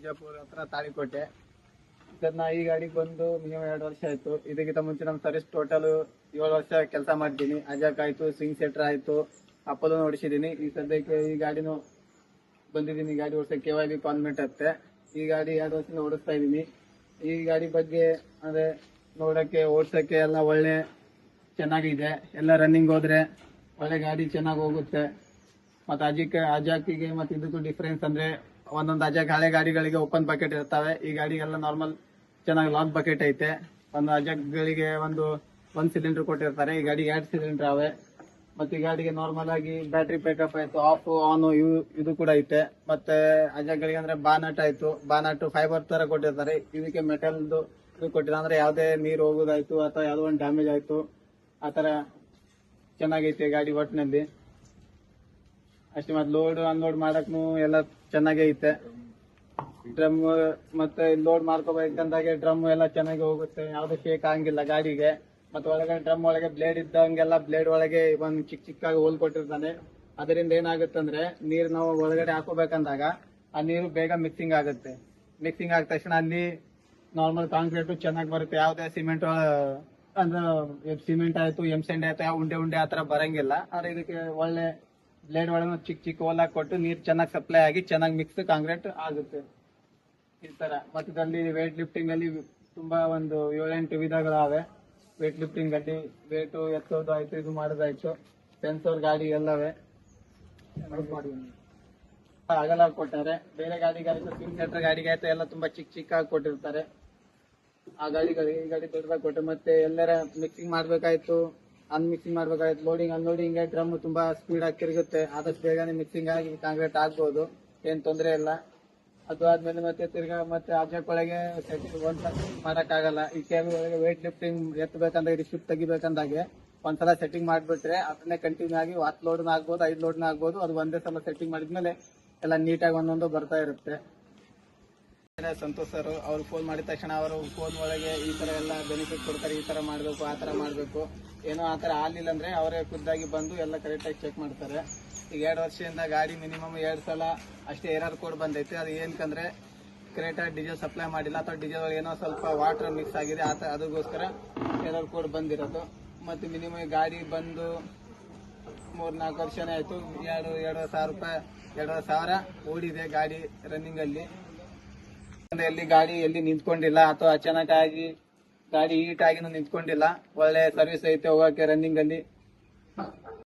ಬಿಜಾಪುರ ಹತ್ರ ತಾಳಿಕೋಟೆ. ಇದನ್ನ ಈ ಗಾಡಿಗೆ ಬಂದು ಮಿನಿಮಮ್ ಎರಡು ವರ್ಷ ಆಯ್ತು. ಇದಕ್ಕಿಂತ ಮುಂಚೆ ನಮ್ಮ ಸರ್ವಿಸ್ ಟೋಟಲ್ ಏಳು ವರ್ಷ ಕೆಲಸ ಮಾಡಿದ್ದೀನಿ ಅಜಾಕ್ ಆಯ್ತು ಸ್ವಿಂಗ್ ಸೆಟ್ರ್ ಆಯ್ತು ಅಪ್ಪಲು ಓಡಿಸಿದ್ದೀನಿ ಈ ಸದ್ಯಕ್ಕೆ ಈ ಗಾಡಿನೂ ಬಂದಿದ್ದೀನಿ ಗಾಡಿ ಓಡಿಸೋಕೆ ಕೆ ವೈ ಬಿ ಕಾನ್ವೆಂಟ್ ಹತ್ತೆ ಈ ಗಾಡಿ ಎರಡು ವರ್ಷದಿಂದ ಓಡಿಸ್ತಾ ಇದ್ದೀನಿ ಈ ಗಾಡಿ ಬಗ್ಗೆ ಅಂದ್ರೆ ನೋಡಕ್ಕೆ, ಓಡಿಸಕ್ಕೆ ಎಲ್ಲ ಒಳ್ಳೆ ಚೆನ್ನಾಗಿದೆ. ಎಲ್ಲ ರನ್ನಿಂಗ್ ಹೋದ್ರೆ ಒಳ್ಳೆ ಗಾಡಿ ಚೆನ್ನಾಗಿ ಹೋಗುತ್ತೆ. ಮತ್ತೆ ಅಜಿಕ್, ಅಜಾಕಿಗೆ ಮತ್ತೆ ಇದಕ್ಕೂ ಡಿಫ್ರೆನ್ಸ್ ಅಂದ್ರೆ ಒಂದೊಂದು ಅಜ್ಜ ಹಳೆ ಗಾಡಿಗಳಿಗೆ ಓಪನ್ ಬಕೆಟ್ ಇರ್ತವೆ. ಈ ಗಾಡಿಗೆಲ್ಲ ನಾರ್ಮಲ್ ಚೆನ್ನಾಗಿ ಲಾಕ್ ಬಕೆಟ್ ಐತೆ. ಒಂದು ಅಜ್ಜಗಳಿಗೆ ಒಂದು ಒಂದ್ ಸಿಲಿಂಡರ್ ಕೊಟ್ಟಿರ್ತಾರೆ. ಈ ಗಾಡಿಗೆ ಎರಡು ಸಿಲಿಂಡರ್ ಅವೆ ಮತ್ತೆ ಈ ಗಾಡಿಗೆ ನಾರ್ಮಲ್ ಆಗಿ ಬ್ಯಾಟ್ರಿ ಬ್ಯಾಕಪ್ ಆಯ್ತು. ಆಫ್ ಆನ್ ಇವು ಇದು ಕೂಡ ಐತೆ. ಮತ್ತೆ ಅಜ್ಜಗಳಿಗೆ ಅಂದ್ರೆ ಬಾನಟ್ ಆಯ್ತು. ಬಾನಟ್ ಫೈಬರ್ ತರ ಕೊಟ್ಟಿರ್ತಾರೆ. ಇದಕ್ಕೆ ಮೆಟಲ್ದು ಇದು ಕೊಟ್ಟಿಲ್ಲ. ಅಂದ್ರೆ ಯಾವ್ದೇ ನೀರು ಹೋಗೋದಾಯ್ತು ಅಥವಾ ಯಾವ್ದೋ ಒಂದು ಡ್ಯಾಮೇಜ್ ಆಯ್ತು. ಆತರ ಚೆನ್ನಾಗೈತೆ ಗಾಡಿ ಒಟ್ಟಿನಲ್ಲಿ ಅಷ್ಟೇ ಮತ್ತೆ ಲೋಡ್ ಅನ್ಲೋಡ್ ಮಾಡಕ್ನು ಎಲ್ಲ ಚೆನ್ನಾಗೇ ಐತೆ ಡ್ರಮ್ ಮತ್ತೆ ಲೋಡ್ ಮಾಡ್ಕೋಬೇಕಂದಾಗೆ ಡ್ರಮ್ ಎಲ್ಲ ಚೆನ್ನಾಗಿ ಹೋಗುತ್ತೆ. ಯಾವ್ದು ಶೇಕ್ ಆಗಂಗಿಲ್ಲ ಗಾಡಿಗೆ. ಮತ್ತೆ ಒಳಗಡೆ ಡ್ರಮ್ ಒಳಗೆ ಬ್ಲೇಡ್ ಇದ್ದಂಗೆಲ್ಲ ಬ್ಲೇಡ್ ಒಳಗೆ ಒಂದ್ ಚಿಕ್ಕ ಚಿಕ್ಕಾಗಿ ಹೋಲ್ ಕೊಟ್ಟಿರ್ತಾನೆ. ಅದರಿಂದ ಏನಾಗುತ್ತಂದ್ರೆ ನೀರ್ ನಾವು ಒಳಗಡೆ ಹಾಕೋಬೇಕಂದಾಗ ಆ ನೀರು ಬೇಗ ಮಿಕ್ಸಿಂಗ್ ಆಗುತ್ತೆ. ಮಿಕ್ಸಿಂಗ್ ಆದ ತಕ್ಷಣ ಅಲ್ಲಿ ನಾರ್ಮಲ್ ಕಾಂಕ್ರೀಟ್ ಚೆನ್ನಾಗಿ ಬರುತ್ತೆ. ಯಾವ್ದೇ ಸಿಮೆಂಟ್ ಅಂದ್ರೆ ಸಿಮೆಂಟ್ ಆಯ್ತು ಎಮ್ಸೆಂಡ್ ಆಯ್ತು ಉಂಡೆ ಉಂಡೆ ಆತರ ಬರಂಗಿಲ್ಲ. ಆದ್ರೆ ಇದಕ್ಕೆ ಒಳ್ಳೆ ಬ್ಲೇಡ್ ಒಳಗೆ ಚಿಕ್ಕ ಚಿಕ್ಕ ಹೋಲ್ ಕೊಟ್ಟು ನೀರು ಚೆನ್ನಾಗಿ ಸಪ್ಲೈ ಆಗಿ ಚೆನ್ನಾಗಿ ಮಿಕ್ಸ್ ಕಾಂಕ್ರೀಟ್ ಆಗುತ್ತೆ. ಈ ತರ. ಮತ್ತೆ ಇದರಲ್ಲಿ ವೇಟ್ ಲಿಫ್ಟಿಂಗ್ ಅಲ್ಲಿ ತುಂಬಾ ಒಂದು ಏಳೆಂಟು ವಿಧಗಳಾವೆ. ವೇಟ್ ಲಿಫ್ಟಿಂಗ್ ಅಲ್ಲಿ ವೇಟ್ ಎತ್ತೋದು ಆಯ್ತು, ಇದು ಮಾಡೋದಾಯ್ತು ಸೆನ್ಸರ್ ಗಾಡಿ ಎಲ್ಲವೇ. ಅಗಲ ಕೊಟ್ಟಾರೆ ಬೇರೆ ಗಾಡಿಗಾಯ್ತು ಸಿಂಗ್ ಸೆಟ್ರ್ ಗಾಡಿಗೆ ಆಯ್ತು, ಎಲ್ಲ ತುಂಬಾ ಚಿಕ್ಕ ಚಿಕ್ಕ ಕೊಟ್ಟಿರ್ತಾರೆ. ಆ ಗಾಡಿಗಳಿಗೆ ಈ ಗಾಡಿ ದೊಡ್ಡದಾಗಿ ಕೊಟ್ಟು ಮತ್ತೆ ಎಲ್ಲರ ಮಿಕ್ಸಿಂಗ್ ಮಾಡ್ಬೇಕಾಯ್ತು. ಅನ್ಮಿಕ್ಸಿಂಗ್ ಮಾಡ್ಬೇಕಾಗುತ್ತೆ. ಲೋಡಿಂಗ್ ಅನ್ಲೋಡಿಂಗ್ ಡ್ರಮ್ ತುಂಬಾ ಸ್ಪೀಡ್ ಆಗಿ ತಿರುಗುತ್ತೆ. ಆದಷ್ಟು ಬೇಗನೆ ಮಿಕ್ಸಿಂಗ್ ಆಗಿ ಕಾಂಕ್ರೀಟ್ ಆಗ್ಬೋದು. ಏನ್ ತೊಂದರೆ ಇಲ್ಲ. ಅದು ಆದ್ಮೇಲೆ ಮತ್ತೆ ತಿರ್ಗಾ ಮತ್ತೆ ಆಬ್ಜೆಕ್ಟ್ ಒಳಗೆ ಒಂದ್ ಮಾಡಕ್ ಆಗಲ್ಲ ಈ ಕೇಬಲ್ ಒಳಗೆ ವೇಟ್ ಲಿಫ್ಟಿಂಗ್ ಎತ್ತಬೇಕಂದ್ರೆ ಇದು ಶಿಫ್ಟ್ ತೆಗಿಬೇಕಂದಾಗೆ ಒಂದ್ಸಲ ಸೆಟ್ಟಿಂಗ್ ಮಾಡ್ಬಿಟ್ರೆ ಅದನ್ನೇ ಕಂಟಿನ್ಯೂ ಆಗಿ ಹತ್ತು ಲೋಡ್ನ ಆಗ್ಬೋದು, ಐದು ಲೋಡ್ನ ಆಗ್ಬೋದು. ಅದು ಒಂದೇ ಸಲ ಸೆಟ್ಟಿಂಗ್ ಮಾಡಿದ್ಮೇಲೆ ಎಲ್ಲ ನೀಟಾಗಿ ಒಂದೊಂದು ಬರ್ತಾ ಇರುತ್ತೆ. ಸಂತೋಷ್ ಸರ್ ಅವ್ರು ಫೋನ್ ಮಾಡಿದ ತಕ್ಷಣ ಅವರು ಫೋನ್ ಒಳಗೆ ಈ ತರ ಎಲ್ಲ ಬೆನಿಫಿಟ್ ಕೊಡ್ತಾರೆ, ಈ ತರ ಮಾಡ್ಬೇಕು, ಆ ತರ ಮಾಡ್ಬೇಕು. ಏನೋ ಆ ತರ ಆಗ್ಲಿಲ್ಲ ಅಂದ್ರೆ ಅವರೇ ಖುದ್ದಾಗಿ ಬಂದು ಎಲ್ಲ ಕರೆಕ್ಟಾಗಿ ಚೆಕ್ ಮಾಡ್ತಾರೆ. ಈಗ ಎರಡು ವರ್ಷದಿಂದ ಗಾಡಿ ಮಿನಿಮಮ್ ಎರಡು ಸಲ ಅಷ್ಟೇ ಏರಾರ್ ಕೋಡ್ ಬಂದೈತೆ. ಅದು ಏನಕ್ಕಂದ್ರೆ ಕರೆಕ್ಟಾಗಿ ಡೀಸೆಲ್ ಸಪ್ಲೈ ಮಾಡಿಲ್ಲ ಅಥವಾ ಡೀಸೆಲ್ ಏನೋ ಸ್ವಲ್ಪ ವಾಟರ್ ಮಿಕ್ಸ್ ಆಗಿದೆ, ಆ ಅದಕ್ಕೋಸ್ಕರ ಏರಾರ್ ಕೋಡ್ ಬಂದಿರೋದು. ಮತ್ತೆ ಮಿನಿಮಮ್ ಗಾಡಿ ಬಂದು ಮೂರ್ ನಾಲ್ಕು ವರ್ಷನೇ ಆಯ್ತು. ಎರಡು ಎರಡು ಸಾವಿರ ರೂಪಾಯಿ ಎರಡು ಸಾವಿರ ಓಡಿದೆ ಗಾಡಿ ರನ್ನಿಂಗ್ ಅಲ್ಲಿ. ಅಂದ್ರೆ ಎಲ್ಲಿ ಗಾಡಿ ಎಲ್ಲಿ ನಿಂತ್ಕೊಂಡಿಲ್ಲ ಅಥವಾ ಅಚಾನಕ್ಕಾಗಿ ಗಾಡಿ ಹೀಟ್ ಆಗಿನೂ ನಿಂತ್ಕೊಂಡಿಲ್ಲ, ಒಳ್ಳೆ ಸರ್ವಿಸ್ ಐತೆ ಹೋಗಕ್ಕೆ ರನ್ನಿಂಗ್ ಅಲ್ಲಿ.